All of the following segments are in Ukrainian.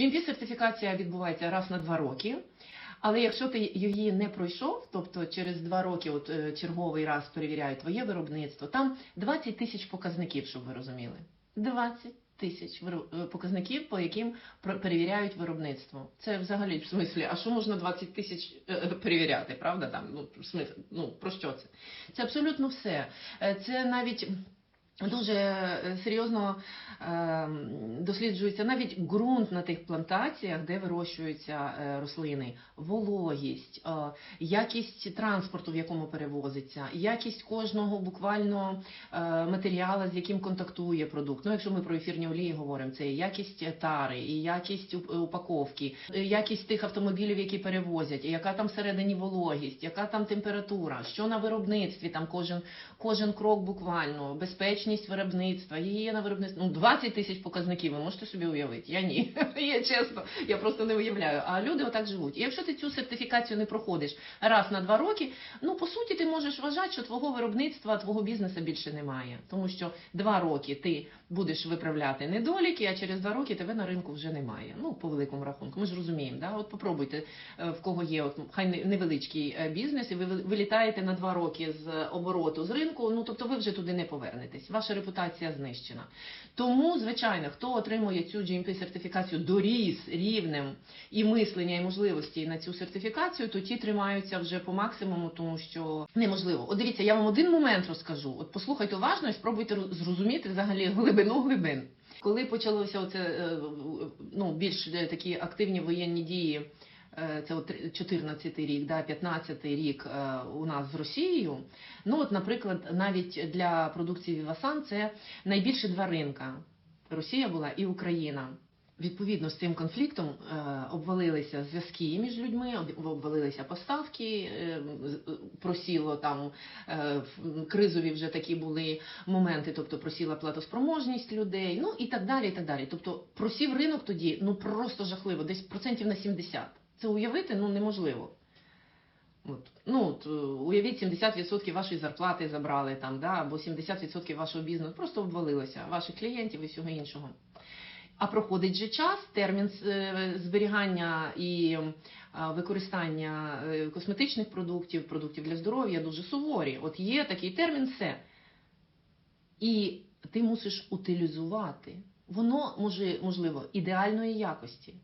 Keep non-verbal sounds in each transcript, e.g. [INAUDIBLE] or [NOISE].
GMP-сертифікація відбувається раз на два роки. Але якщо ти її не пройшов, тобто через два роки от, е, черговий раз перевіряють твоє виробництво, там 20 тисяч показників, щоб ви розуміли. 20 тисяч е, показників, по яким перевіряють виробництво. Це взагалі в смислі, а що можна 20 тисяч е, перевіряти, правда? Там, ну, в смислі, ну, про що це? Це абсолютно все. Це навіть дуже е, серйозно е, досліджується навіть ґрунт на тих плантаціях, де вирощуються е, рослини, вологість, е, якість транспорту, в якому перевозиться, якість кожного буквально матеріалу, з яким контактує продукт. Ну, якщо ми про ефірні олії говоримо, це і якість тари, і якість упаковки, е, якість тих автомобілів, які перевозять, і яка там всередині вологість, яка там температура, що на виробництві, там кожен, кожен крок буквально, безпечність виробництва, її на виробництво. Ну, 20 тисяч показників, ви можете собі уявити? Я ні. [LAUGHS] Я чесно, я просто не уявляю. А люди отак живуть. І якщо ти цю сертифікацію не проходиш раз на два роки, ну по суті, ти можеш вважати, що твого виробництва, твого бізнесу більше немає. Тому що два роки ти будеш виправляти недоліки, а через два роки тебе на ринку вже немає. Ну, по великому рахунку. Ми ж розуміємо, да? От попробуйте, е, в кого є от, хай невеличкий е, бізнес, і ви- вилітаєте на два роки з обороту з ринку. Ну тобто ви вже туди не повернетесь. Ваша репутація знищена. Тому, звичайно, хто отримує цю GMP сертифікацію доріс рівнем і мислення, і можливості на цю сертифікацію, то ті тримаються вже по максимуму, тому що неможливо. От дивіться, я вам один момент розкажу. От послухайте уважно і спробуйте зрозуміти взагалі [LAUGHS] глибину глибин. Коли почалося оце е, ну, більш е, такі активні воєнні дії. Е, Це от 14 рік, да, 15 рік е, у нас з Росією. Ну, от, наприклад, навіть для продукції Вівасан це найбільше два ринка. Росія була і Україна. Відповідно з цим конфліктом е, обвалилися зв'язки між людьми, обвалилися поставки, просіло там кризові вже такі були моменти, тобто просіла платоспроможність людей, ну і так далі. і так далі. Тобто просів ринок тоді ну просто жахливо, десь процентів на 70. Це уявити ну неможливо. От. Ну, от, е, уявіть, 70% вашої зарплати забрали там, да, або 70% вашого бізнесу просто обвалилося, ваших клієнтів і всього іншого. А проходить же час, термін е, зберігання і е, використання косметичних продуктів, продуктів для здоров'я дуже суворі. От є такий термін, все. І ти мусиш утилізувати. Воно може, можливо, ідеальної якості.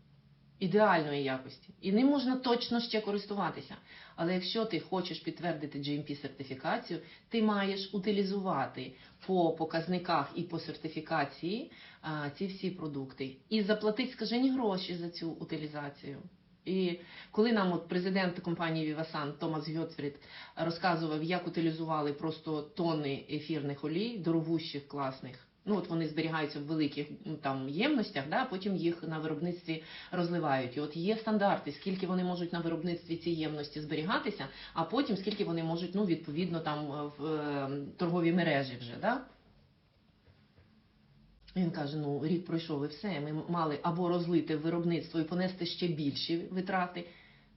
Ідеальної якості. І ним можна точно ще користуватися. Але якщо ти хочеш підтвердити GMP-сертифікацію, ти маєш утилізувати по показниках і по сертифікації а, ці всі продукти. І заплатити скажені гроші за цю утилізацію. І коли нам от президент компанії Vivasan Томас Гьотфрід розказував, як утилізували просто тонни ефірних олій, дорогущих, класних. Ну от вони зберігаються в великих ну, там ємностях, да, а потім їх на виробництві розливають. І от є стандарти, скільки вони можуть на виробництві ці ємності зберігатися, а потім скільки вони можуть, ну відповідно, там в е, торговій мережі вже. Да? Він каже: ну рік пройшов і все. Ми мали або розлити виробництво і понести ще більші витрати.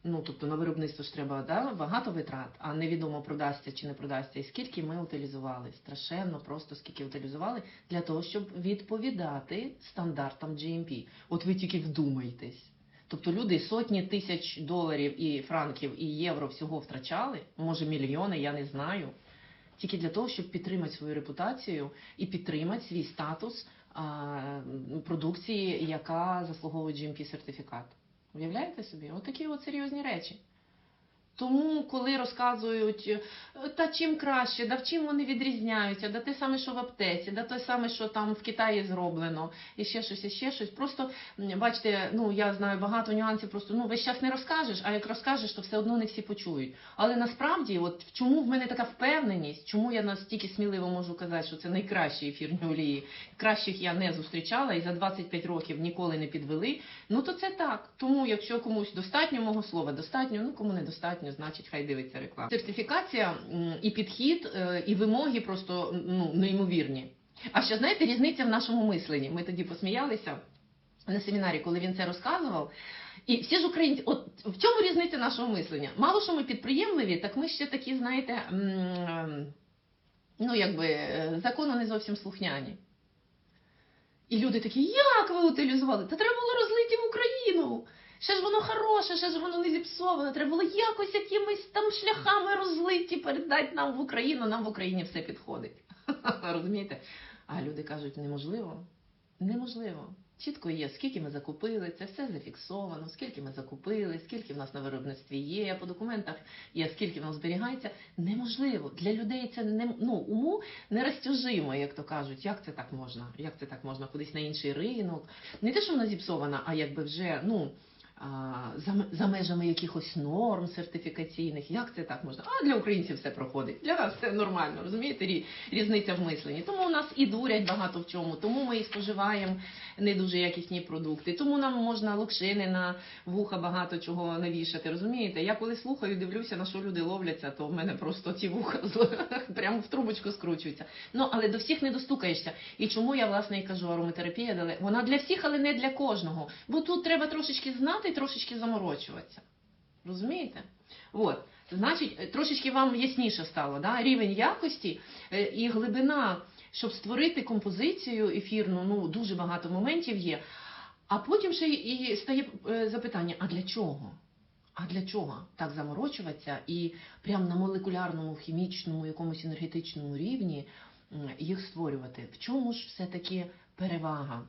Ну тобто на виробництво ж треба да, багато витрат, а невідомо продасться чи не продасться. І скільки ми утилізували? Страшенно, просто скільки утилізували для того, щоб відповідати стандартам GMP. От ви тільки вдумайтесь. Тобто люди сотні тисяч доларів і франків і євро всього втрачали, може мільйони, я не знаю. Тільки для того, щоб підтримати свою репутацію і підтримати свій статус а, продукції, яка заслуговує GMP-сертифікат. Уявляєте собі? Отакі от серйозні речі. Тому, коли розказують, е, та чим краще, да в чим вони відрізняються, да те саме, що в аптеці, да те саме, що там в Китаї зроблено, і ще щось, і ще щось. Просто бачите, ну я знаю багато нюансів, просто ну весь час не розкажеш, а як розкажеш, то все одно не всі почують. Але насправді, от чому в мене така впевненість, чому я настільки сміливо можу казати, що це найкращі ефірні олії, кращих я не зустрічала і за 25 років ніколи не підвели. Ну то це так. Тому, якщо комусь достатньо мого слова, достатньо, ну кому не достатньо, значить хай дивиться рекламу. Сертифікація і підхід, е, і вимоги просто ну неймовірні. А ще знаєте, різниця в нашому мисленні. Ми тоді посміялися на семінарі, коли він це розказував. І всі ж українці, от в чому різниця нашого мислення? Мало що ми підприємливі, так ми ще такі, знаєте, ну якби е, закону не зовсім слухняні. І люди такі, як ви утилізували? Та треба було розлити в Україну. Ще ж воно хороше, ще ж воно не зіпсоване. Треба було якось якимись там шляхами розлиті, передати нам в Україну. Нам в Україні все підходить. [LAUGHS] Розумієте? А люди кажуть, неможливо. Неможливо. Чітко є, скільки ми закупили, це все зафіксовано, скільки ми закупили, скільки в нас на виробництві є, по документах є, скільки воно зберігається. Неможливо. Для людей це не ну, уму нерозтяжимо, як то кажуть. Як це так можна? Як це так можна? Кудись на інший ринок. Не те, що вона зіпсована, а якби вже ну. За, межами якихось норм сертифікаційних, як це так можна? А для українців все проходить. Для нас все нормально, розумієте? Рі- Різниця в мисленні. Тому у нас і дурять багато в чому, тому ми і споживаємо не дуже якісні продукти. Тому нам можна локшини на вуха багато чого навішати. Розумієте? Я коли слухаю, дивлюся, на що люди ловляться, то в мене просто ці вуха [LAUGHS] прямо в трубочку скручуються. Ну але до всіх не достукаєшся. І чому я власне і кажу, ароматерапія вона для всіх, але не для кожного. Бо тут треба трошечки знати і трошечки заморочуватися. Розумієте? От. Значить, е, трошечки вам ясніше стало, да? рівень якості е, і глибина, щоб створити композицію ефірну, ну дуже багато моментів є. А потім ще і стає е, запитання: а для чого? А для чого так заморочуватися і прямо на молекулярному, хімічному, якомусь енергетичному рівні їх створювати? В чому ж все-таки перевага?